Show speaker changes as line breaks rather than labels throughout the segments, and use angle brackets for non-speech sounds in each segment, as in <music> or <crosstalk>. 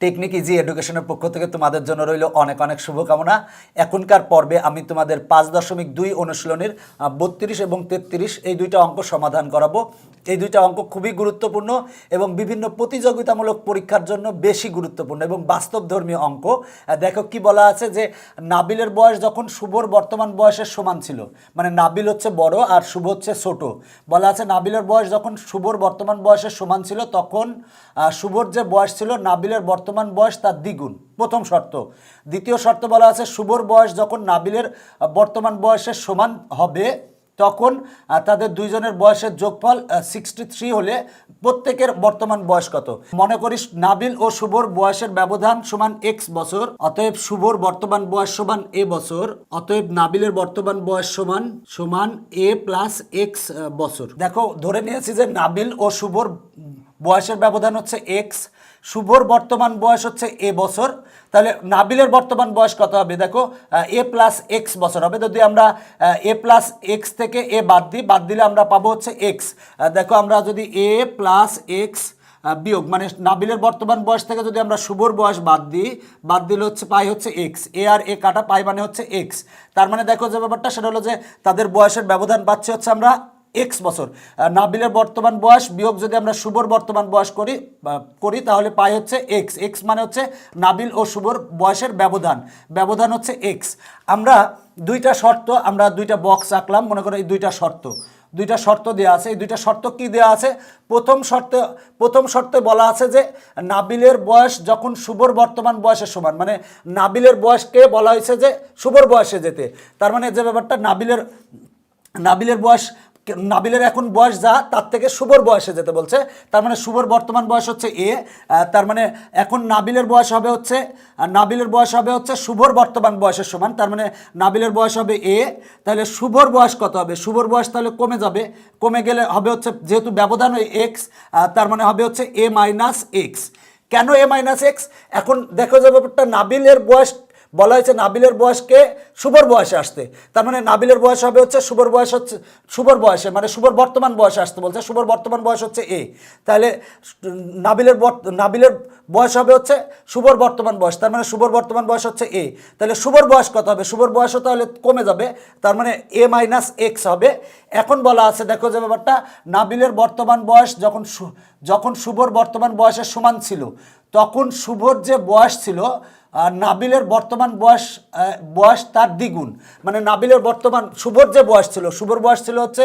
Technique easy এডুকেশনের পক্ষ থেকে তোমাদের জন্য রইল অনেক অনেক শুভকামনা। এখনকার পর্বে আমি তোমাদের পাঁচ দশমিক দুই অনুশীলনের বত্রিশ এবং তেত্রিশ এই দুইটা অঙ্ক সমাধান করাবো। এই দুইটা অঙ্ক খুবই গুরুত্বপূর্ণ এবং বিভিন্ন প্রতিযোগিতামূলক পরীক্ষার জন্য বেশি গুরুত্বপূর্ণ এবং বাস্তবধর্মী অঙ্ক। দেখো কি বলা আছে যে, নাবিলের বয়স যখন শুভর বর্তমান বয়সের সমান ছিল মানে নাবিল হচ্ছে বড় আর শুভ হচ্ছে ছোট। বলা আছে নাবিলের বয়স যখন শুভর বর্তমান বয়সের সমান ছিল, তখন শুভর যে বয়স ছিল, নাবিলের বর্তমান বয়স তার দ্বিগুণ, প্রথম শর্ত। দ্বিতীয় শর্ত বলা আছে শুভর বয়স যখন নাবিলের বর্তমান বয়সের সমান হবে, তখন তাদের দুইজনের বয়সের যোগফল সিক্সটি থ্রি হলে প্রত্যেকের বর্তমান বয়স কত? মনে করিস, নাবিল ও শুভর বয়সের ব্যবধান সমান এক্স বছর, অতএব শুভর বর্তমান বয়স সমান এ বছর, অতএব নাবিলের বর্তমান বয়স সমান সমান এ প্লাস এক্স বছর। দেখো, ধরে নিয়েছি যে নাবিল ও শুভর বয়সের ব্যবধান হচ্ছে এক্স শুভর বর্তমান বয়স হচ্ছে এ বছর। তাহলে নাবিলের বর্তমান বয়স কত হবে? দেখো এ প্লাস এক্স বছর হবে। যদি আমরা এ প্লাস এক্স থেকে এ বাদ দিই, বাদ দিলে আমরা পাবো হচ্ছে এক্স দেখো, আমরা যদি এ প্লাস এক্স বিয়োগ মানে নাবিলের বর্তমান বয়স থেকে যদি আমরা শুভর বয়স বাদ দিই, বাদ দিলে হচ্ছে পাই হচ্ছে এক্স এ আর এ কাটা পাই মানে হচ্ছে এক্স তার মানে দেখো যে ব্যাপারটা, সেটা হলো যে তাদের বয়সের ব্যবধান পাচ্ছি হচ্ছে আমরা এক্স বছর। নাবিলের বর্তমান বয়স, বিয়োগ যদি আমরা শুভর বর্তমান বয়স করি করি, তাহলে পাই হচ্ছে এক্স এক্স মানে হচ্ছে নাবিল ও শুভর বয়সের ব্যবধান। ব্যবধান হচ্ছে এক্স আমরা দুইটা শর্ত, আমরা দুইটা বক্স আঁকলাম, মনে করো এই দুইটা শর্ত। দুইটা শর্ত দেওয়া আছে। এই দুইটা শর্ত কি দেওয়া আছে? প্রথম শর্তে প্রথম শর্তে বলা আছে যে নাবিলের বয়স যখন শুভর বর্তমান বয়সের সমান মানে নাবিলের বয়সকে বলা হয়েছে যে শুভর বয়সে যেতে। তার মানে যে ব্যাপারটা, নাবিলের নাবিলের বয়স নাবিলের এখন বয়স যা, তার থেকে শুভর বয়সে যেতে বলছে। তার মানে শুভর বর্তমান বয়স হচ্ছে এ তার মানে এখন নাবিলের বয়স হবে হচ্ছে নাবিলের বয়স হবে হচ্ছে শুভর বর্তমান বয়সের সমান। তার মানে নাবিলের বয়স হবে এ, তাহলে শুভর বয়স কত হবে? শুভর বয়স তাহলে কমে যাবে। কমে গেলে হবে হচ্ছে, যেহেতু ব্যবধান ওই এক্স তার মানে হবে হচ্ছে এ মাইনাস এক্স কেন এ মাইনাস এক্স এখন দেখো যে ব্যাপারটা, নাবিলের বয়স বলা হয়েছে নাবিলের বয়সকে শুভর বয়সে আসতে। তার মানে নাবিলের বয়স হবে হচ্ছে শুভর বয়স হচ্ছে শুভর বয়সে মানে শুভর বর্তমান বয়সে আসতে বলছে। শুভর বর্তমান বয়স হচ্ছে এ। তাহলে নাবিলের নাবিলের বয়স হবে হচ্ছে শুভর বর্তমান বয়স। তার মানে শুভর বর্তমান বয়স হচ্ছে এ। তাহলে শুভর বয়স কত হবে? শুভর বয়সও তাহলে কমে যাবে। তার মানে এ মাইনাস এক্স হবে। এখন বলা আছে, দেখো যে ব্যাপারটা, নাবিলের বর্তমান বয়স যখন যখন শুভর বর্তমান বয়সের সমান ছিল, তখন শুভর যে বয়স ছিল নাবিলের বর্তমান বয়স বয়স তার দ্বিগুণ। মানে নাবিলের বর্তমান শুভর যে বয়স ছিল শুভর বয়স ছিল হচ্ছে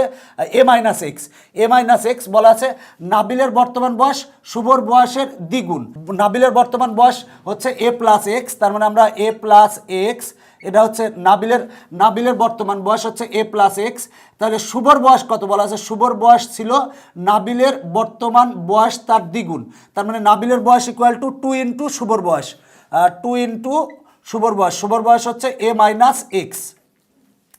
a minus x a minus x বলা আছে, নাবিলের বর্তমান বয়স শুভর বয়সের দ্বিগুণ। নাবিলের বর্তমান বয়স হচ্ছে এ প্লাস এক্স তার মানে আমরা এ প্লাস এক্স এটা হচ্ছে নাবিলের নাবিলের বর্তমান বয়স হচ্ছে এ প্লাস এক্স তাহলে শুভর বয়স কত বলা আছে? শুভর বয়স ছিল নাবিলের বর্তমান বয়স তার দ্বিগুণ। তার মানে নাবিলের বয়স ইকুয়াল টু টু ইন্টু শুভর বয়স। টু ইন্টু শুভর বয়স শুভর বয়স হচ্ছে এ মাইনাস এক্স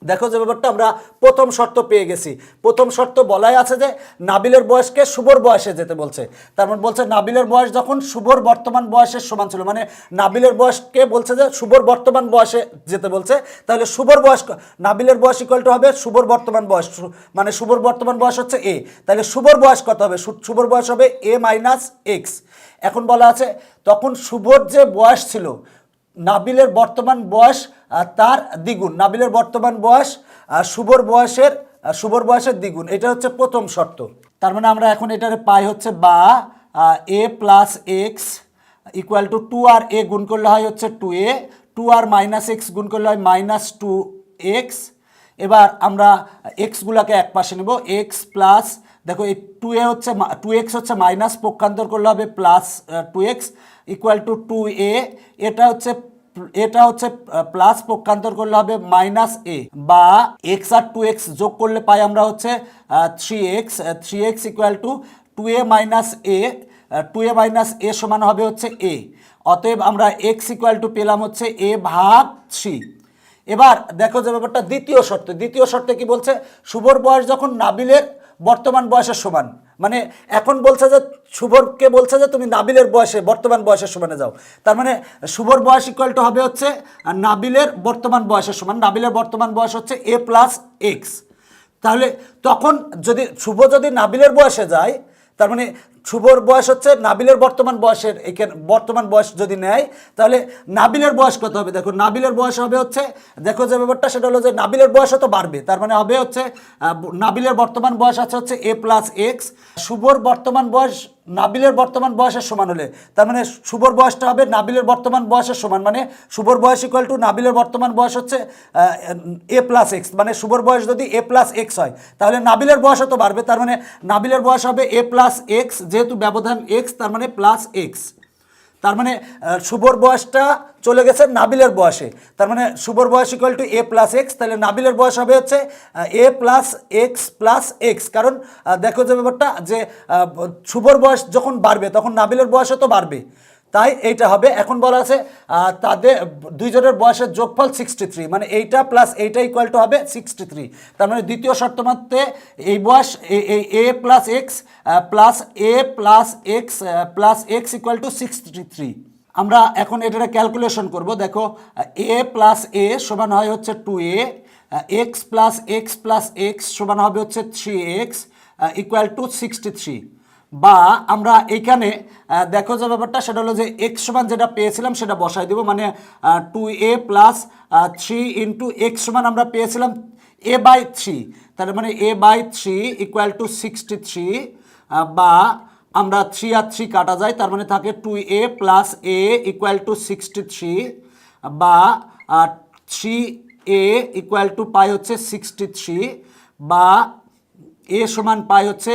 দেখো যে ব্যাপারটা, আমরা প্রথম শর্ত পেয়ে গেছি। প্রথম শর্ত বলাই আছে যে নাবিলের বয়সকে শুভর বয়সে যেতে বলছে। তার মানে বলছে নাবিলের বয়স যখন শুভর বর্তমান বয়সের সমান ছিল মানে নাবিলের বয়সকে বলছে যে শুভর বর্তমান বয়সে যেতে বলছে, তাহলে শুভর বয়স নাবিলের বয়স ইকুয়াল হবে শুভর বর্তমান বয়স মানে শুভর বর্তমান বয়স হচ্ছে এ তাহলে শুভর বয়স কত হবে? শুভর বয়স হবে এ মাইনাস এক্স এখন বলা আছে, তখন শুভর যে বয়স ছিল, নাবিলের বর্তমান বয়স তার দ্বিগুণ। নাবিলের বর্তমান বয়স শুভর বয়সের শুভর বয়সের দ্বিগুণ। এটা হচ্ছে প্রথম শর্ত। তার মানে আমরা এখন এটার পাই হচ্ছে বা a plus x equal to two আর এ গুণ করলে হয় হচ্ছে টু এ টু আর মাইনাস এক্স গুণ করলে হয় মাইনাস টু এক্স এবার আমরা এক্সগুলোকে এক পাশে নেব। এক্স প্লাস দেখো এই টু এ হচ্ছে টু এক্স হচ্ছে মাইনাস পক্ষান্তর করলে হবে plus two x equal to two a এটা হচ্ছে এটা হচ্ছে প্লাস পক্ষান্তর করলে হবে মাইনাস এ বা এক্স আর টু এক্স যোগ করলে পাই আমরা হচ্ছে three x three x equal to two a minus a two a minus a সমান হবে হচ্ছে এ অতএব আমরা এক্স ইকুয়াল টু পেলাম হচ্ছে এ ভাগ থ্রি এবার দেখো যে ব্যাপারটা, দ্বিতীয় শর্তে। দ্বিতীয় শর্তে কি বলছে? শুভর বয়স যখন নাবিলের বর্তমান বয়সের সমান। মানে এখন বলছে যে শুভরকে বলছে যে তুমি নাবিলের বয়সে, বর্তমান বয়সের সমানে যাও। তার মানে শুভর বয়স ইকুয়াল টু হবে হচ্ছে নাবিলের বর্তমান বয়সের সমান। নাবিলের বর্তমান বয়স হচ্ছে এ প্লাস এক্স তাহলে তখন যদি শুভ যদি নাবিলের বয়সে যায়, তার মানে শুভর বয়স হচ্ছে, নাবিলের বর্তমান বয়সের এখানে বর্তমান বয়স যদি নেয়, তাহলে নাবিলের বয়স কত হবে? দেখো, নাবিলের বয়স হবে হচ্ছে, দেখো যে ব্যাপারটা, সেটা হলো যে নাবিলের বয়স তো বাড়বে, তার মানে হবে হচ্ছে নাবিলের বর্তমান বয়স আছে হচ্ছে এ প্লাস এক্স, শুভর বর্তমান বয়স, নাবিলের বর্তমান বয়সের সমান হলে, তার মানে শুভর বয়সটা হবে নাবিলের বর্তমান বয়সের সমান মানে শুভর বয়স ইকুয়াল টু নাবিলের বর্তমান বয়স হচ্ছে এ প্লাস এক্স মানে শুভর বয়স যদি এ প্লাস এক্স হয়, তাহলে নাবিলের বয়সও তো বাড়বে, তার মানে নাবিলের বয়স হবে এ প্লাস এক্স যেহেতু ব্যবধান এক্স তার মানে প্লাস এক্স তার মানে শুভর বয়সটা চলে গেছে নাবিলের বয়সে। তার মানে শুভর বয়স equal to a plus x তাহলে নাবিলের বয়স হবে হচ্ছে a plus x plus x কারণ দেখো যে ব্যাপারটা যে শুভর বয়স যখন বাড়বে, তখন নাবিলের বয়সও তো বাড়বে। তাই এইটা হবে, এখন বলা আছে তাদের দুইজনের বয়সের যোগফল সিক্সটি থ্রি মানে এইটা প্লাস এইটা ইকুয়াল টু হবে সিক্সটি থ্রি তার মানে দ্বিতীয় শর্ত মতে এই বয়স এই- a plus x plus a plus x plus x equal to sixty three আমরা এখন এটা ক্যালকুলেশন করব, দেখো এ প্লাস এ সমান হয় হচ্ছে two a x plus x plus x সমান হবে হচ্ছে three x equal to sixty three বা আমরা এইখানে আহ, দেখো যে ব্যাপারটা সেটা হলো যে এক্স সমান যেটা পেয়েছিলাম সেটা বসাই দেবো। মানে two a plus three into x সমান আমরা পেয়েছিলাম এ বাই থ্রি তার মানে a by three equal to sixty three বা আমরা থ্রি আর থ্রি কাটা যায় তার মানে থাকে two a plus a equal to sixty three বা থ্রি এ ইকুয়াল টু পাই হচ্ছে সিক্সটি থ্রি বা এ সমান পাই হচ্ছে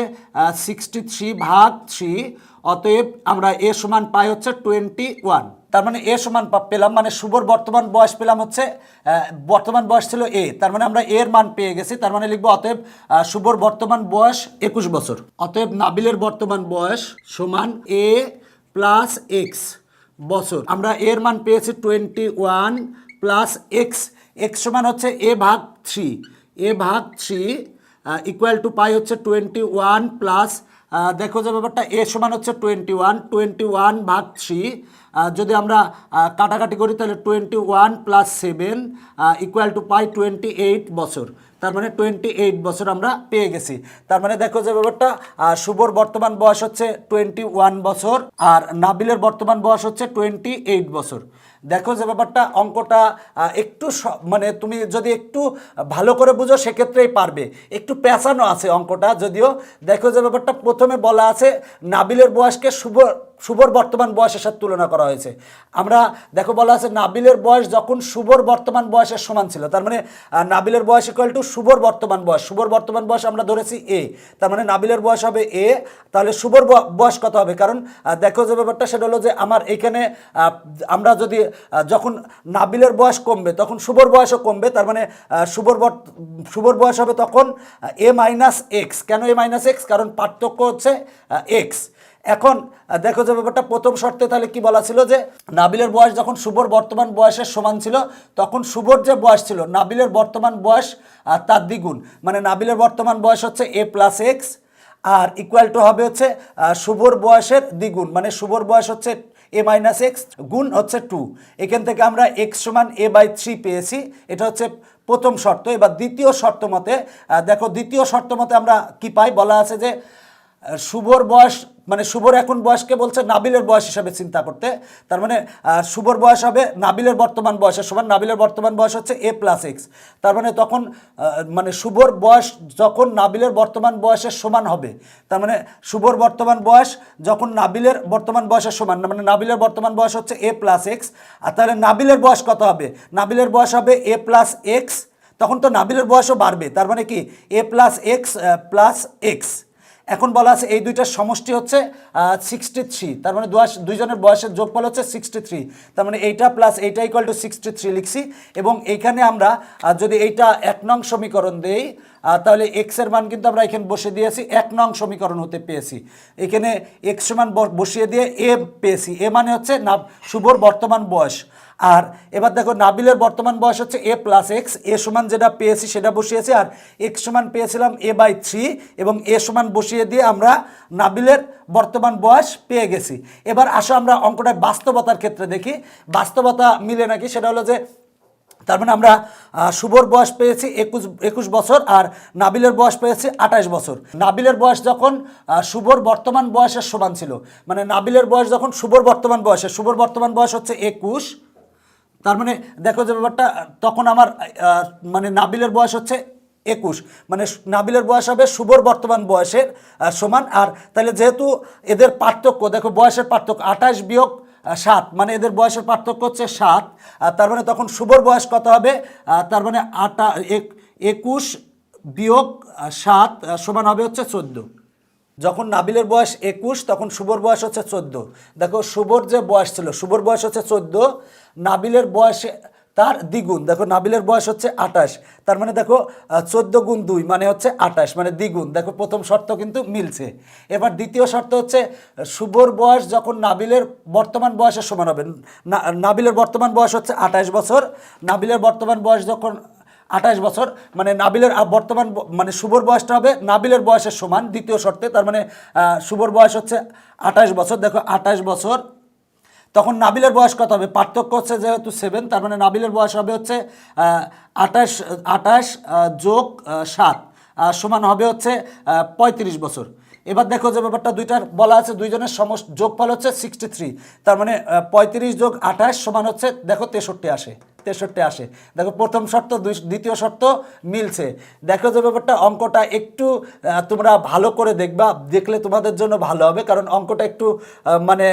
সিক্সটি থ্রি ভাগ থ্রি অতএব আমরা এ সমান পাই হচ্ছে টোয়েন্টি ওয়ান তার মানে এ সমান পেলাম মানে শুভর বর্তমান বয়স পেলাম হচ্ছে বর্তমান বয়স ছিল এ। তার মানে আমরা এর মান পেয়ে গেছি, তার মানে লিখব অতএব শুভর বর্তমান বয়স একুশ বছর। অতএব নাবিলের বর্তমান বয়স সমান এ প্লাস এক্স বছর। আমরা এর মান পেয়েছি twenty one plus x x সমান হচ্ছে এ ভাগ থ্রি এ ভাগ থ্রি ইকুয়াল টু পাই হচ্ছে টোয়েন্টি ওয়ান প্লাস দেখো যে ব্যাপারটা এ সমান হচ্ছে টোয়েন্টি ওয়ান টোয়েন্টি ওয়ান ভাগ থ্রি যদি আমরা কাটাকাটি করি, তাহলে twenty one plus seven equal to pi twenty eight বছর। তার মানে টোয়েন্টি এইট বছর আমরা পেয়ে গেছি। তার মানে দেখো যে ব্যাপারটা শুভর বর্তমান বয়স হচ্ছে টোয়েন্টি ওয়ান বছর, আর নাবিলের বর্তমান বয়স হচ্ছে টোয়েন্টি এইট বছর। দেখো যে ব্যাপারটা, অঙ্কটা একটু মানে তুমি যদি একটু ভালো করে বুঝো, সেক্ষেত্রেই পারবে। একটু পেঁচানো আছে অঙ্কটা, যদিও দেখো যে ব্যাপারটা প্রথমে বলা আছে, নাবিলের বয়সকে শুভ শুভর বর্তমান বয়সের সাথে তুলনা করা হয়েছে। আমরা, দেখো বলা আছে নাবিলের বয়স যখন শুভর বর্তমান বয়সের সমান ছিল, তার মানে নাবিলের বয়স ইকুয়াল টু শুভর বর্তমান বয়স। শুভর বর্তমান বয়স আমরা ধরেছি এ তার মানে নাবিলের বয়স হবে এ তাহলে শুভর বয়স কত হবে? কারণ দেখো যে ব্যাপারটা সেটা হলো যে আমার এখানে আমরা যদি যখন নাবিলের বয়স কমবে, তখন শুভর বয়সও কমবে, তার মানে শুভর শুভর বয়স হবে তখন এ মাইনাস এক্স কেন এ মাইনাস এক্স কারণ পার্থক্য হচ্ছে এক্স এখন দেখো যে ব্যাপারটা, প্রথম শর্তে তাহলে কি বলা ছিল যে, নাবিলের বয়স যখন শুভর বর্তমান বয়সের সমান ছিল, তখন শুভর যে বয়স ছিল, নাবিলের বর্তমান বয়স তার দ্বিগুণ। মানে নাবিলের বর্তমান বয়স হচ্ছে এ প্লাস এক্স, আর ইকুয়াল টু হবে হচ্ছে শুভর বয়সের দ্বিগুণ। মানে শুভর বয়স হচ্ছে এ মাইনাস এক্স, গুণ হচ্ছে টু। এখান থেকে আমরা এক্স সমান এ বাই থ্রি পেয়েছি। এটা হচ্ছে প্রথম শর্ত। এবার দ্বিতীয় শর্ত মতে দেখো, দ্বিতীয় শর্ত মতে আমরা কি পাই? বলা আছে যে শুভর বয়স মানে শুভর এখন বয়সকে বলছে? নাবিলের বয়স হিসাবে চিন্তা করতে। তার মানে শুভর বয়স হবে, নাবিলের বর্তমান বয়সের সমান নাবিলের বর্তমান বয়স হচ্ছে এ প্লাস এক্স তার মানে তখন মানে শুভর বয়স যখন নাবিলের বর্তমান বয়সের সমান হবে, তার মানে শুভর বর্তমান বয়স যখন নাবিলের বর্তমান বয়সের সমান মানে নাবিলের বর্তমান বয়স হচ্ছে এ প্লাস এক্স আর তাহলে নাবিলের বয়স কত হবে? নাবিলের বয়স হবে এ প্লাস এক্স তখন তো নাবিলের বয়সও বাড়বে। তার মানে কি? A plus x plus x এখন বলা আছে এই দুইটার সমষ্টি হচ্ছে সিক্সটি থ্রি তার মানে দুইজনের বয়সের যোগফল হচ্ছে সিক্সটি থ্রি তার মানে এইটা প্লাস এইটা ইকুয়াল টু সিক্সটি থ্রি লিখছি। এবং এইখানে আমরা যদি এইটা এক নং সমীকরণ দেই তাহলে এক্সের মান কিন্তু আমরা এখানে বসে দিয়েছি। এক নং সমীকরণ হতে পেয়েছি। এখানে এক্স সমান ব- বসিয়ে দিয়ে এ পেয়েছি। এ মানে হচ্ছে না শুভর বর্তমান বয়স। আর এবার দেখো, নাবিলের বর্তমান বয়স হচ্ছে এ প্লাস এক্স এ সমান যেটা পেয়েছি সেটা বসিয়েছি। আর এক্স সমান পেয়েছিলাম এ বাই থ্রি এবং এ সমান বসিয়ে দিয়ে আমরা নাবিলের বর্তমান বয়স পেয়ে গেছি। এবার আসো আমরা অঙ্কটা বাস্তবতার ক্ষেত্রে দেখি। বাস্তবতা মিলে নাকি? সেটা হলো যে, তার মানে আমরা শুভর বয়স পেয়েছি একুশ একুশ বছর আর নাবিলের বয়স পেয়েছি আঠাশ বছর। নাবিলের বয়স যখন শুভর বর্তমান বয়সের সমান ছিল। মানে নাবিলের বয়স যখন শুভর বর্তমান বয়সে শুভর বর্তমান বয়স হচ্ছে একুশ। তার মানে দেখো যে ব্যাপারটা, তখন আমার মানে নাবিলের বয়স হচ্ছে একুশ। মানে নাবিলের বয়স হবে শুভর বর্তমান বয়সের সমান। আর তাহলে যেহেতু এদের পার্থক্য, দেখো বয়সের পার্থক্য, আঠাশ বিয়োগ সাত। মানে এদের বয়সের পার্থক্য হচ্ছে সাত। তার মানে তখন শুভর বয়স কত হবে? তার মানে আটা, এক- একুশ বিয়োগ সাত সমান হবে হচ্ছে চোদ্দ। যখন নাবিলের বয়স একুশ, তখন শুভর বয়স হচ্ছে চোদ্দ। দেখো শুভর যে বয়স ছিল শুভর বয়স হচ্ছে চোদ্দ। নাবিলের বয়সে তার দ্বিগুণ। দেখো নাবিলের বয়স হচ্ছে আঠাশ। তার মানে দেখো চোদ্দ গুণ দুই মানে হচ্ছে আঠাশ মানে দ্বিগুণ। দেখো, প্রথম শর্ত কিন্তু মিলছে। এবার দ্বিতীয় শর্ত হচ্ছে শুভর বয়স যখন নাবিলের বর্তমান বয়সের সমান হবে নাবিলের বর্তমান বয়স হচ্ছে আঠাশ বছর, নাবিলের বর্তমান বয়স যখন আঠাশ বছর মানে নাবিলের বর্তমান মানে শুভর বয়সটা হবে নাবিলের বয়সের সমান, দ্বিতীয় শর্তে। তার মানে শুভর বয়স হচ্ছে আঠাশ বছর। দেখো, আঠাশ বছর তখন নাবিলের বয়স কত হবে? পার্থক্য হচ্ছে যেহেতু সেভেন তার মানে নাবিলের বয়স হবে হচ্ছে আঠাশ আঠাশ যোগ সাত সমান হবে হচ্ছে পঁয়ত্রিশ বছর। এবার দেখো যে ব্যাপারটা দুইটার বলা আছে, দুইজনের সমস, যোগফল হচ্ছে সিক্সটি থ্রি তার মানে পঁয়ত্রিশ যোগ আঠাশ সমান হচ্ছে, দেখো তেষট্টি আসে। তেষট্টি আসে। দেখো, প্রথম শর্ত দ্বিতীয় শর্ত মিলছে। দেখো যে ব্যাপারটা, অঙ্কটা একটু তোমরা ভালো করে দেখবা, দেখলে তোমাদের জন্য ভালো হবে, কারণ অঙ্কটা একটু মানে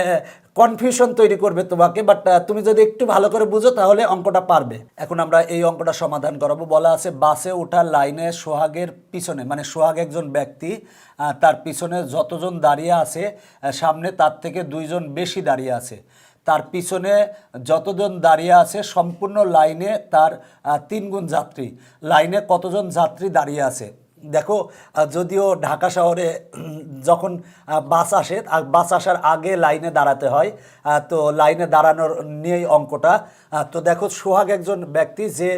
কনফিউশন তৈরি করবে তোমাকে বাট তুমি যদি একটু ভালো করে বুঝো, তাহলে অঙ্কটা পারবে। এখন আমরা এই অঙ্কটা সমাধান করাবো। বলা আছে, বাসে ওঠার লাইনে সোহাগের পিছনে মানে সোহাগ একজন ব্যক্তি তার পিছনে যতজন দাঁড়িয়ে আছে সামনে তার থেকে দুইজন বেশি দাঁড়িয়ে আছে। তার পিছনে যতজন দাঁড়িয়ে আছে, সম্পূর্ণ লাইনে তার তিনগুণ তিন গুণ যাত্রী। লাইনে কতজন যাত্রী দাঁড়িয়ে আছে? দেখো যদিও ঢাকা শহরে <clears throat> যখন বাস আসে বাস আসার আগে লাইনে দাঁড়াতে হয় তো লাইনে দাঁড়ানোর নিয়েই অঙ্কটা। তো দেখো, সোহাগ একজন ব্যক্তি যে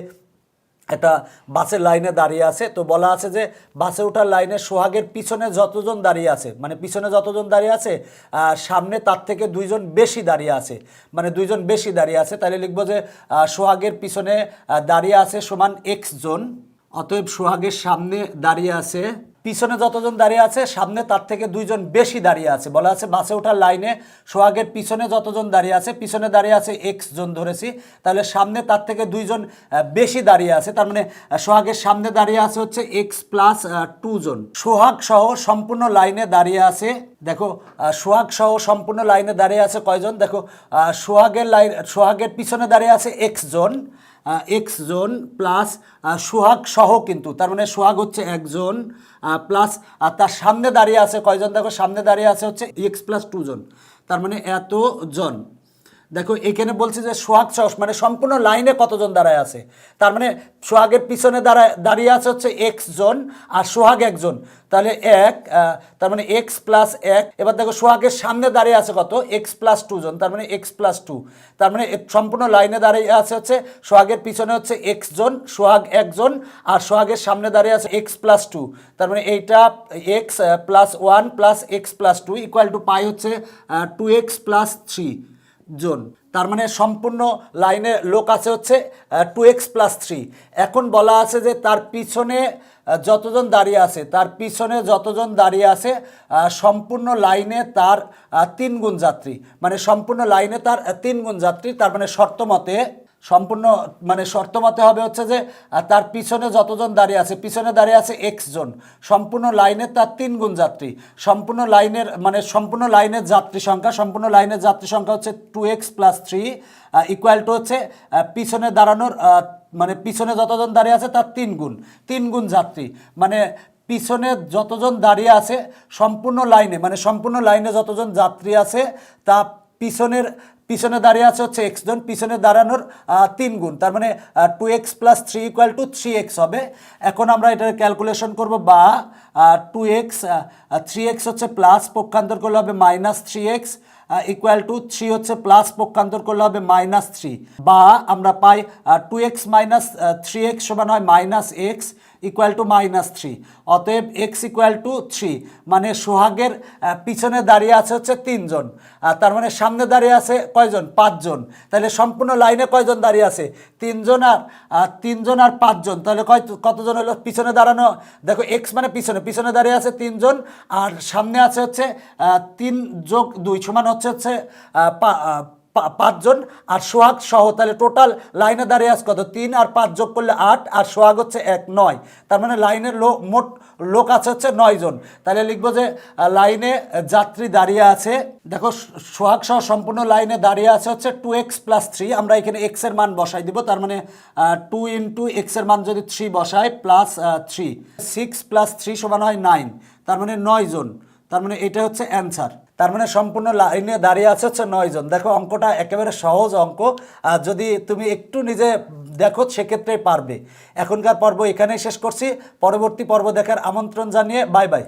একটা বাসের লাইনে দাঁড়িয়ে আছে। তো বলা আছে যে বাসে ওঠার লাইনে সোহাগের পিছনে যতজন দাঁড়িয়ে আছে মানে পিছনে যতজন দাঁড়িয়ে আছে সামনে তার থেকে দুইজন বেশি দাঁড়িয়ে আছে। মানে দুইজন বেশি দাঁড়িয়ে আছে। তাহলে লিখব যে সোহাগের পিছনে দাঁড়িয়ে আছে সমান এক্স জন, অতএব সোহাগের সামনে দাঁড়িয়ে আছে পিছনে যতজন দাঁড়িয়ে আছে, সামনে তার থেকে দুইজন বেশি দাঁড়িয়ে আছে। বলা আছে, বাসে ওঠার লাইনে সোহাগের পিছনে যতজন দাঁড়িয়ে আছে, পিছনে দাঁড়িয়ে আছে এক্স জন ধরেছি। তাহলে সামনে তার থেকে দুইজন বেশি দাঁড়িয়ে আছে। তার মানে সোহাগের সামনে দাঁড়িয়ে আছে হচ্ছে এক্স প্লাস টু জন। সোহাগ সহ সম্পূর্ণ লাইনে দাঁড়িয়ে আছে, দেখো সোহাগ সহ সম্পূর্ণ লাইনে দাঁড়িয়ে আছে কয়জন? দেখো সোহাগের লাইন, সোহাগের পিছনে দাঁড়িয়ে আছে এক্স জন। এক্স জোন প্লাস সোহাগ সহ কিন্তু। তার মানে সোহাগ হচ্ছে একজন প্লাস তার সামনে দাঁড়িয়ে আছে কয়জন? দেখো, সামনে দাঁড়িয়ে আছে হচ্ছে এক্স প্লাস টু জন। তার মানে এত জন দেখো, এখানে বলছে যে সোহাগ সহ মানে সম্পূর্ণ লাইনে কতজন দাঁড়ায় আছে? তার মানে সোহাগের পিছনে দাঁড়ায়, দাঁড়িয়ে আছে হচ্ছে এক্স জন আর সোহাগ একজন। তাহলে এক তার মানে এক্স প্লাস এক, এবার দেখো সোহাগের সামনে দাঁড়িয়ে আছে কত? এক্স প্লাস টু জন, তার মানে এক্স প্লাস টু তার মানে সম্পূর্ণ লাইনে দাঁড়িয়ে আছে হচ্ছে সোহাগের পিছনে হচ্ছে এক্স জন, সোহাগ একজন আর সোহাগের সামনে দাঁড়িয়ে আছে এক্স প্লাস টু তার মানে এইটা x plus one plus x plus two equal to পাই হচ্ছে টু এক্স প্লাস থ্রি জন। তার মানে সম্পূর্ণ লাইনে লোক আছে হচ্ছে টু এক্স প্লাস থ্রি এখন বলা আছে যে তার পিছনে যতজন দাঁড়িয়ে আছে, তার পিছনে যতজন দাঁড়িয়ে আছে সম্পূর্ণ লাইনে তার তিন গুণ যাত্রী। মানে সম্পূর্ণ লাইনে তার তিন গুণ যাত্রী, তার মানে শর্ত মতে সম্পূর্ণ মানে শর্ত মতে হবে হচ্ছে যে তার পিছনে যতজন দাঁড়িয়ে আছে, পিছনে দাঁড়িয়ে আছে এক্স জন। সম্পূর্ণ লাইনে তার তিন গুণ যাত্রী। সম্পূর্ণ লাইনের মানে সম্পূর্ণ লাইনের যাত্রী সংখ্যা, সম্পূর্ণ লাইনের যাত্রী সংখ্যা হচ্ছে two x plus three equal to হচ্ছে পিছনে দাঁড়ানোর মানে পিছনে যতজন দাঁড়িয়ে আছে তার তিন গুণ তিন গুণ যাত্রী। মানে পিছনে যতজন দাঁড়িয়ে আছে সম্পূর্ণ লাইনে মানে সম্পূর্ণ লাইনে যতজন যাত্রী আছে, তা পিছনের পিছনে দাঁড়িয়ে আছে হচ্ছে এক্স জন, পিছনে দাঁড়ানোর তিন গুণ। তার মানে two x plus three equal to three x হবে। এখন আমরা এটার ক্যালকুলেশন করব বা টু এক্স থ্রি এক্স হচ্ছে প্লাস পক্ষান্তর করলে হবে minus three x equal to three হচ্ছে প্লাস পক্ষান্তর করলে হবে মাইনাস থ্রি বা আমরা পাই two x minus three x সমান হয় minus x equal to minus three অতএব এক্স ইকুয়াল টু থ্রি মানে সোহাগের পিছনে দাঁড়িয়ে আছে হচ্ছে তিনজন, আর তার মানে সামনে দাঁড়িয়ে আছে কয়জন? পাঁচজন। তাহলে সম্পূর্ণ লাইনে কয়জন দাঁড়িয়ে আছে? তিনজন আর তিনজন আর পাঁচজন। তাহলে কয়, কতজন হলো? পিছনে দাঁড়ানো, দেখো এক্স মানে পিছনে পিছনে দাঁড়িয়ে আছে তিনজন, আর সামনে আছে হচ্ছে তিন যোগ দুই সমান হচ্ছে হচ্ছে পা- পাঁচজন আর সোহাগ সহ তাহলে টোটাল লাইনে দাঁড়িয়ে আছে কত? তিন আর পাঁচ যোগ করলে আট আর সোহাগ হচ্ছে এক, নয়। তার মানে লাইনের লোক মোট লোক আছে হচ্ছে নয় জন। তাহলে লিখব যে লাইনে যাত্রী দাঁড়িয়ে আছে। দেখো সোহাগ সহ সম্পূর্ণ লাইনে দাঁড়িয়ে আছে হচ্ছে টু এক্স প্লাস থ্রি আমরা এখানে এক্সের মান বসাই দিব। তার মানে টু ইন্টু এক্সের মান যদি থ্রি বসাই plus three six plus three সমান হয় নাইন তার মানে নয় জন। তার মানে এটা হচ্ছে অ্যান্সার তার মানে সম্পূর্ণ লাইনে দাঁড়িয়ে আছে হচ্ছে নয়জন দেখো, অঙ্কটা একেবারে সহজ অঙ্ক। যদি তুমি একটু নিজে দেখো, সেক্ষেত্রে পারবে। এখনকার পর্ব এখানেই শেষ করছি। পরবর্তী পর্ব দেখার আমন্ত্রণ জানিয়ে বাই বাই।